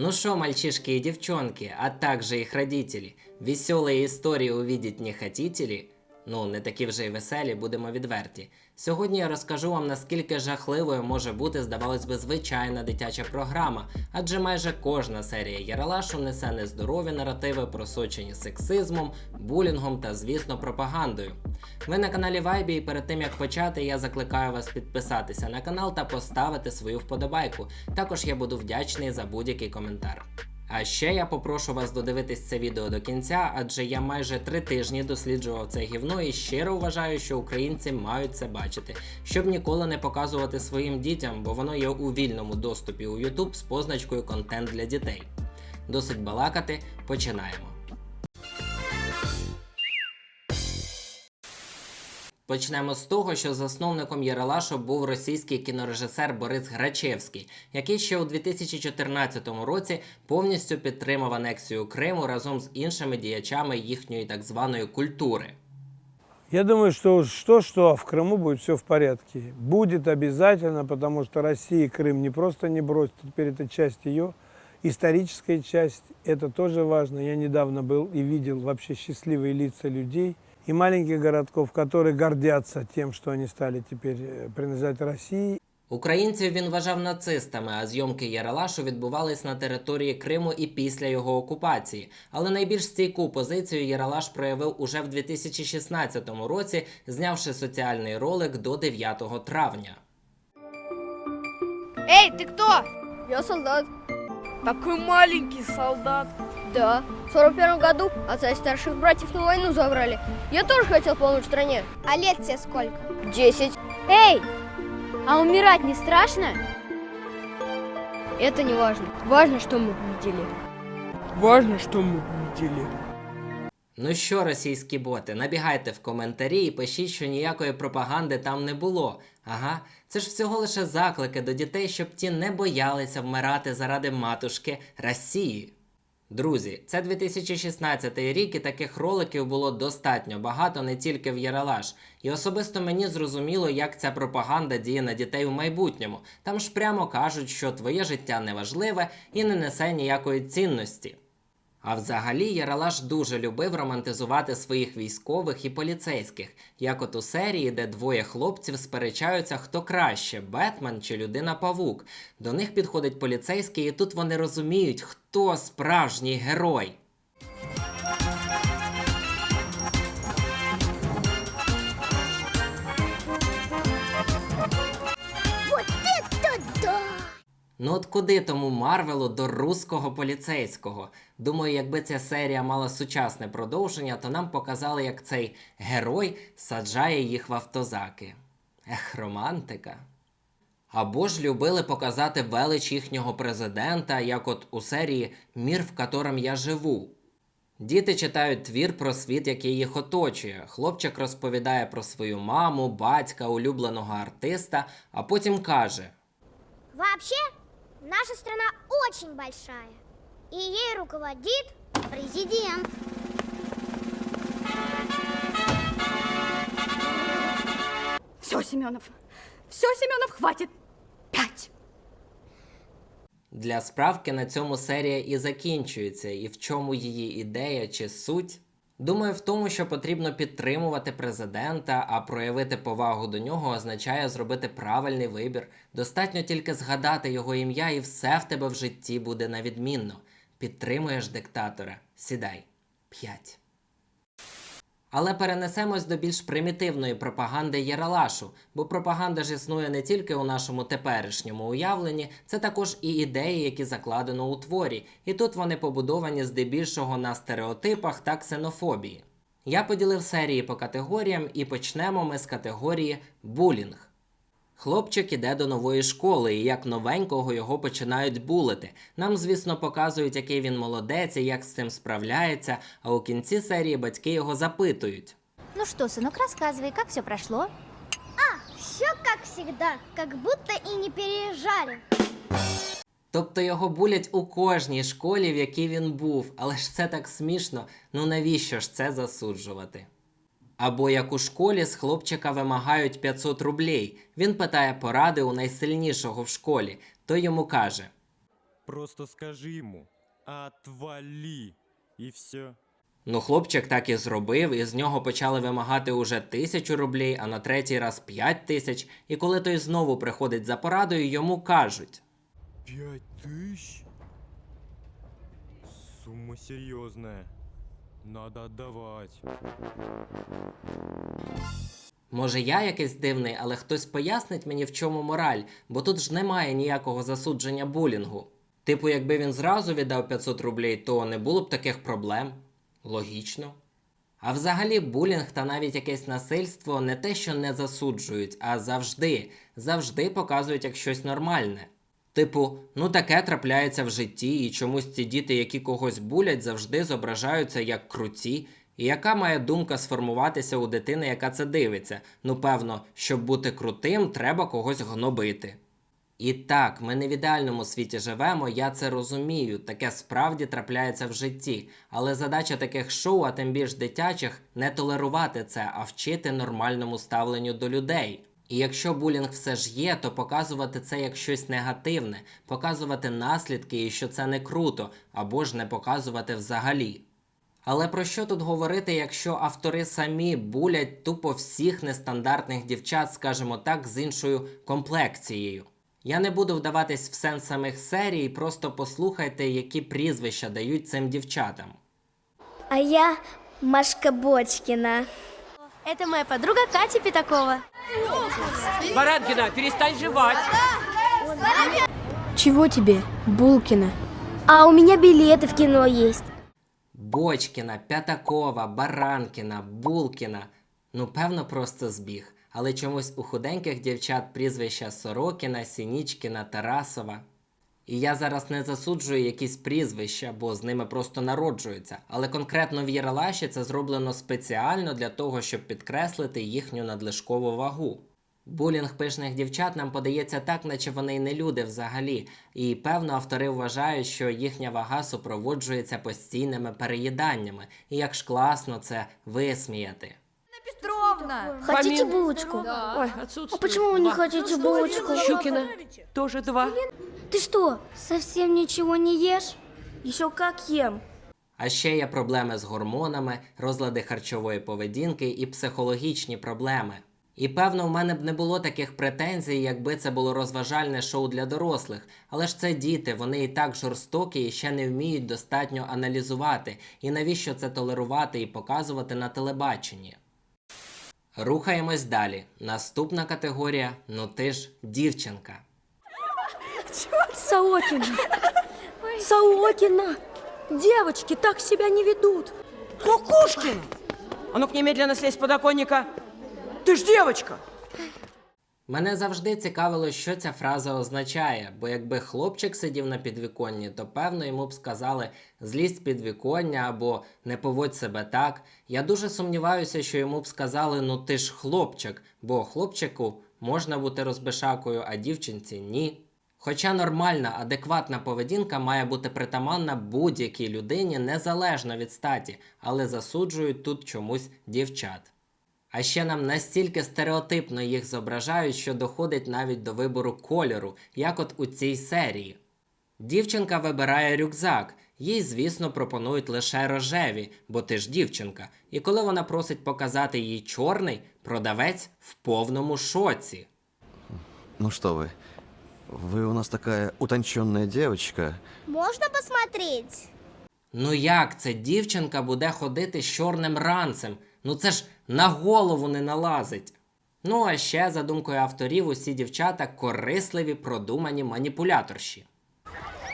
Ну что, мальчишки и девчонки, а также их родители, веселые истории увидеть не хотите ли? Ну, не такі вже й веселі, будемо відверті. Сьогодні я розкажу вам, наскільки жахливою може бути, здавалось би, звичайна дитяча програма, адже майже кожна серія Яралашу несе нездорові наративи, просочені сексизмом, булінгом та, звісно, пропагандою. Ви на каналі Вайбі, і перед тим як почати, я закликаю вас підписатися на канал та поставити свою вподобайку. Також я буду вдячний за будь-який коментар. А ще я попрошу вас додивитись це відео до кінця, адже я майже три тижні досліджував це гівно і щиро вважаю, що українці мають це бачити, щоб ніколи не показувати своїм дітям, бо воно є у вільному доступі у YouTube з позначкою контент для дітей. Досить балакати, починаємо. Почнемо з того, що засновником Єралашу був російський кінорежисер Борис Грачевський, який ще у 2014 році повністю підтримав анексію Криму разом з іншими діячами їхньої так званої культури. Я думаю, что уж что-что, а в Крыму будет все в порядке. Будет обязательно, потому что Россия и Крым не просто не бросит, теперь это часть ее, историческая часть, это тоже важно. Я недавно был и видел вообще счастливые лица людей и маленьких городков, которые гордятся тем, что они стали теперь э, принадлежать России. Українців він вважав нацистами, а зйомки Яралашу відбувались на території Криму і після його окупації. Але найбільш стійку позицію Яралаш проявив уже в 2016 році, знявши соціальний ролик до 9 травня. Эй, ты кто? Я солдат. Такой маленький солдат. Да. В 41 году отца и старших братьев на войну забрали. Я тоже хотел помочь стране. А лет тебе сколько? Десять. Эй, а умирать не страшно? Это не важно. Важно, что мы победили. Важно, что мы победили. Ну що, російські боти, набігайте в коментарі і пишіть, що ніякої пропаганди там не було. Ага, це ж всього лише заклики до дітей, щоб ті не боялися вмирати заради матушки Росії. Друзі, це 2016 рік, і таких роликів було достатньо багато не тільки в Яралаш. І особисто мені зрозуміло, як ця пропаганда діє на дітей у майбутньому. Там ж прямо кажуть, що твоє життя неважливе і не несе ніякої цінності. А взагалі Яралаш дуже любив романтизувати своїх військових і поліцейських, як от у серії, де двоє хлопців сперечаються, хто краще Бетмен чи людина Павук. До них підходить поліцейський, і тут вони розуміють, хто справжній герой. Ну от куди тому Марвелу до руського поліцейського? Думаю, якби ця серія мала сучасне продовження, то нам показали, як цей герой саджає їх в автозаки. Ех, романтика. Або ж любили показати велич їхнього президента, як от у серії Мір, в котором я живу. Діти читають твір про світ, який їх оточує. Хлопчик розповідає про свою маму, батька, улюбленого артиста, а потім каже: Вообще, наша страна очень большая. И ей руководит президент. Все, Семенов. Все, Семенов, хватит. Пять. Для справки на цьому серія і закінчується, і в чому її ідея чи суть. Думаю, в тому, що потрібно підтримувати президента, а проявити повагу до нього означає зробити правильний вибір. Достатньо тільки згадати його ім'я, і все в тебе в житті буде на відмінно. Підтримуєш диктатора. Сідай. 5. Але перенесемось до більш примітивної пропаганди Єралашу, бо пропаганда ж існує не тільки у нашому теперішньому уявленні, це також і ідеї, які закладено у творі, і тут вони побудовані здебільшого на стереотипах та ксенофобії. Я поділив серії по категоріям і почнемо ми з категорії булінг. Хлопчик іде до нової школи, і як новенького його починають булити. Нам, звісно, показують, який він молодець і як з цим справляється, а у кінці серії батьки його запитують. Ну что, сынок, рассказывай, как все прошло? А, все как всегда, как будто и не переезжали. Тобто його булять у кожній школі, в якій він був, але ж це так смішно, ну навіщо ж це засуджувати? Або як у школі з хлопчика вимагають 500 рублей. Він питає поради у найсильнішого в школі. Той йому каже: Просто скажи ему «отвали» и все. Ну, хлопчик так і зробив, і з нього почали вимагати уже тисячу рублей, а на третій раз п'ять тисяч. І коли той знову приходить за порадою, йому кажуть: Пять тысяч? Сумма серьезная. Надо отдавать. Може, я якийсь дивний, але хтось пояснить мені, в чому мораль, бо тут ж немає ніякого засудження булінгу. Типу, якби він зразу віддав 500 рублей, то не було б таких проблем. Логічно. А взагалі, булінг та навіть якесь насильство не те, що не засуджують, а завжди, завжди показують як щось нормальне. Типу, ну таке трапляється в житті, і чомусь ці діти, які когось булять, завжди зображаються як круті. І яка має думка сформуватися у дитини, яка це дивиться? Ну, певно, щоб бути крутим, треба когось гнобити. І так, ми не в ідеальному світі живемо, я це розумію, таке справді трапляється в житті. Але задача таких шоу, а тим більш дитячих, не толерувати це, а вчити нормальному ставленню до людей. І якщо булінг все ж є, то показувати це як щось негативне, показувати наслідки і що це не круто, або ж не показувати взагалі. Але про що тут говорити, якщо автори самі булять тупо всіх нестандартних дівчат, скажімо так, з іншою комплекцією? Я не буду вдаватись в сенс самих серій, просто послухайте, які прізвища дають цим дівчатам. А я Машка Бочкина. Это моя подруга Катя Пятакова. Баранкина, перестань жевать. Чего тебе, Булкина? А у меня билеты в кино есть. Бочкіна, П'ятакова, Баранкіна, Булкіна. Ну, певно, просто збіг. Але чомусь у худеньких дівчат прізвища Сорокіна, Сінічкіна, Тарасова. І я зараз не засуджую якісь прізвища, бо з ними просто народжуються. Але конкретно в Єралаші це зроблено спеціально для того, щоб підкреслити їхню надлишкову вагу. Булінг пишних дівчат нам подається так, наче вони й не люди взагалі, і певно автори вважають, що їхня вага супроводжується постійними переїданнями, і як ж класно це висміяти. Петровна! Хотите булочку? Ой, отсутствует. А почему вы не хотите булочку? Щукина, тоже два. Ты что, совсем ничего не ешь? Еще как ем. А ще є проблеми з гормонами, розлади харчової поведінки і психологічні проблеми. І певно, в мене б не було таких претензій, якби це було розважальне шоу для дорослих. Але ж це діти, вони і так жорстокі і ще не вміють достатньо аналізувати. І навіщо це толерувати і показувати на телебаченні? Рухаємось далі. Наступна категорія ну ти ж дівчинка. Сорокина! Сорокина! Девочки так себя не ведут! Кукушкин! А ну-ка немедленно слезь с подоконника. Ты ж девочка! Мене завжди цікавило, що ця фраза означає, бо якби хлопчик сидів на підвіконні, то певно йому б сказали злізь з підвіконня або не поводь себе так. Я дуже сумніваюся, що йому б сказали ну ти ж хлопчик, бо хлопчику можна бути розбишакою, а дівчинці ні. Хоча нормальна, адекватна поведінка має бути притаманна будь-якій людині незалежно від статі, але засуджують тут чомусь дівчат. А ще нам настільки стереотипно їх зображають, що доходить навіть до вибору кольору, як от у цій серії. Дівчинка вибирає рюкзак, їй, звісно, пропонують лише рожеві, бо ти ж дівчинка. І коли вона просить показати їй чорний, продавець в повному шоці. Ну что вы, вы у нас такая утонченная девочка. Можно посмотреть? Ну як це дівчинка буде ходити з чорним ранцем? Ну це ж на голову не налазить. Ну а ще, за думкою авторів, усі дівчата корисливі, продумані маніпуляторші.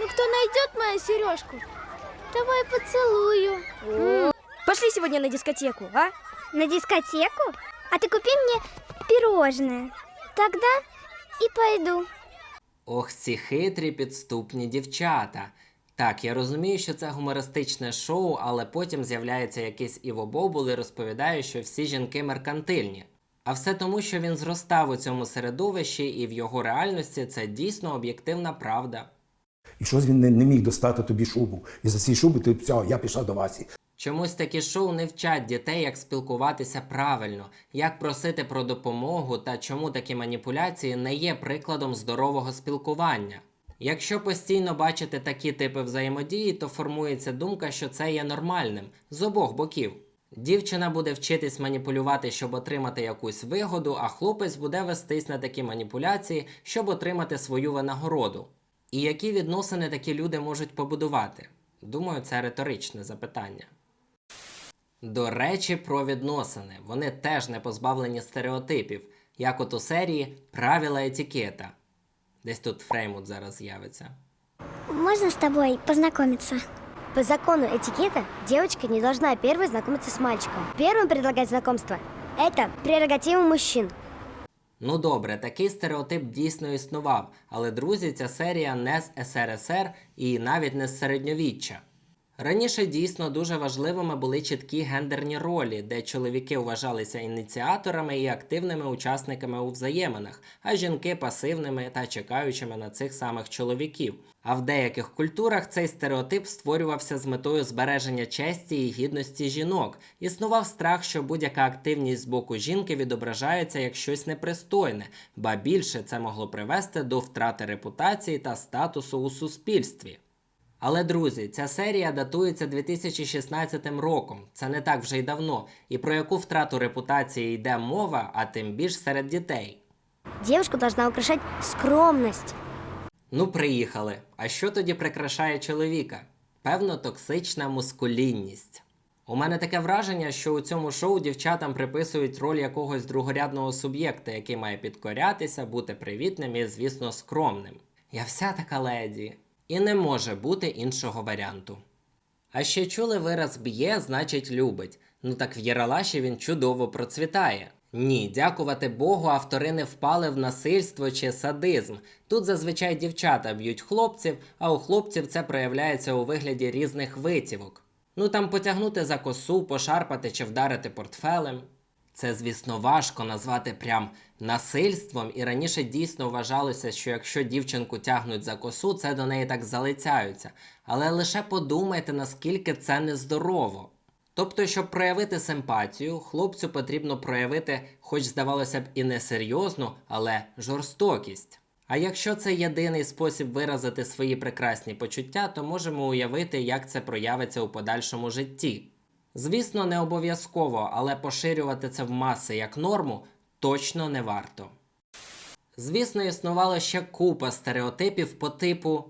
Ну кто найдет мою сережку? Давай поцелую. Пошли сегодня на дискотеку, а? На дискотеку? А ты купи мне пирожное. Тогда и пойду. Ох, ці хитрі підступні дівчата. Так, я розумію, що це гумористичне шоу, але потім з'являється якийсь Іво Бобул і розповідає, що всі жінки меркантильні. А все тому, що він зростав у цьому середовищі, і в його реальності це дійсно об'єктивна правда. І щось він не, не міг достати тобі шубу. І за ці шуби ти все, я пішла до Васі. Чомусь такі шоу не вчать дітей, як спілкуватися правильно, як просити про допомогу та чому такі маніпуляції не є прикладом здорового спілкування. Якщо постійно бачити такі типи взаємодії, то формується думка, що це є нормальним з обох боків. Дівчина буде вчитись маніпулювати, щоб отримати якусь вигоду, а хлопець буде вестись на такі маніпуляції, щоб отримати свою винагороду. І які відносини такі люди можуть побудувати? Думаю, це риторичне запитання. До речі, про відносини. Вони теж не позбавлені стереотипів, як от у серії Правила етикета. Десь тут Фреймут зараз з'явиться. Можно с тобой познакомиться? По закону этикета девочка не должна первой знакомиться с мальчиком. Первым предлагать знакомство – это прерогатива мужчин. Ну добре, такий стереотип дійсно існував, але друзі, ця серія не з СРСР і навіть не з середньовіччя. Раніше дійсно дуже важливими були чіткі гендерні ролі, де чоловіки вважалися ініціаторами і активними учасниками у взаєминах, а жінки пасивними та чекаючими на цих самих чоловіків. А в деяких культурах цей стереотип створювався з метою збереження честі і гідності жінок. Існував страх, що будь-яка активність з боку жінки відображається як щось непристойне, ба більше це могло привести до втрати репутації та статусу у суспільстві. Але друзі, ця серія датується 2016 роком. Це не так вже й давно. І про яку втрату репутації йде мова, а тим більш серед дітей. Девушку должна украшать скромность. Ну, приїхали. А що тоді прикрашає чоловіка? Певно, токсична мускулінність. У мене таке враження, що у цьому шоу дівчатам приписують роль якогось другорядного суб'єкта, який має підкорятися, бути привітним і, звісно, скромним. Я вся така леді. І не може бути іншого варіанту. А ще чули вираз б'є, значить любить. Ну так в Єралаші він чудово процвітає. Ні, дякувати Богу, автори не впали в насильство чи садизм. Тут зазвичай дівчата б'ють хлопців, а у хлопців це проявляється у вигляді різних витівок. Ну там потягнути за косу, пошарпати чи вдарити портфелем. Це, звісно, важко назвати прям насильством, і раніше дійсно вважалося, що якщо дівчинку тягнуть за косу, це до неї так залицяються. Але лише подумайте, наскільки це нездорово. Тобто, щоб проявити симпатію, хлопцю потрібно проявити, хоч здавалося б і не серйозну, але жорстокість. А якщо це єдиний спосіб виразити свої прекрасні почуття, то можемо уявити, як це проявиться у подальшому житті. Звісно, не обов'язково, але поширювати це в маси як норму точно не варто. Звісно, існувало ще купа стереотипів по типу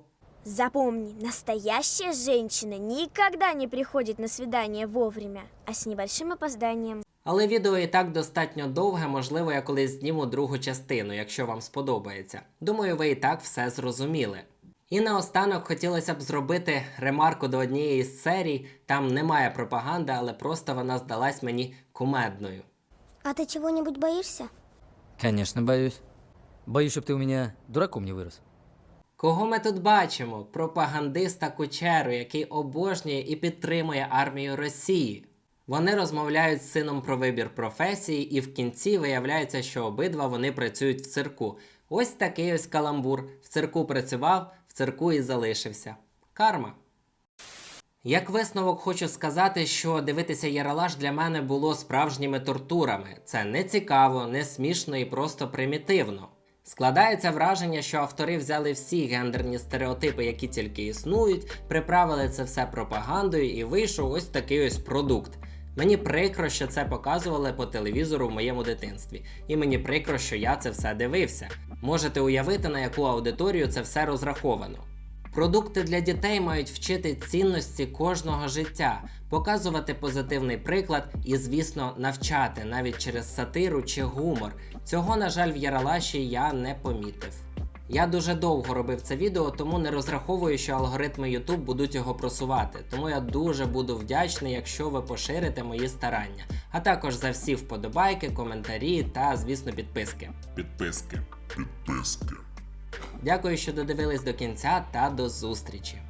Запомни, настоящая женщина никогда не приходит на свидание вовремя, а с небольшим опозданием. Але відео і так достатньо довге, можливо, я колись зніму другу частину, якщо вам сподобається. Думаю, ви і так все зрозуміли. І наостанок хотілося б зробити ремарку до однієї з серій. Там немає пропаганди, але просто вона здалась мені кумедною. А ты чего-нибудь боишься? Конечно, боюсь. Боюсь, чтобы ты у меня дураком не вырос. Кого ми тут бачимо? Пропагандиста Кучеру, який обожнює і підтримує армію Росії. Вони розмовляють з сином про вибір професії, і в кінці виявляється, що обидва вони працюють в цирку. Ось такий ось каламбур. В цирку працював, в цирку і залишився. Карма. Як висновок хочу сказати, що дивитися Яралаш для мене було справжніми тортурами. Це не цікаво, не смішно і просто примітивно. Складається враження, що автори взяли всі гендерні стереотипи, які тільки існують, приправили це все пропагандою і вийшов ось такий ось продукт. Мені прикро, що це показували по телевізору в моєму дитинстві, і мені прикро, що я це все дивився. Можете уявити, на яку аудиторію це все розраховано. Продукти для дітей мають вчити цінності кожного життя, показувати позитивний приклад і, звісно, навчати навіть через сатиру чи гумор. Цього, на жаль, в Яралаші я не помітив. Я дуже довго робив це відео, тому не розраховую, що алгоритми YouTube будуть його просувати. Тому я дуже буду вдячний, якщо ви поширите мої старання, а також за всі вподобайки, коментарі та, звісно, підписки. Підписки. Підписки. Дякую, що додивились до кінця та до зустрічі!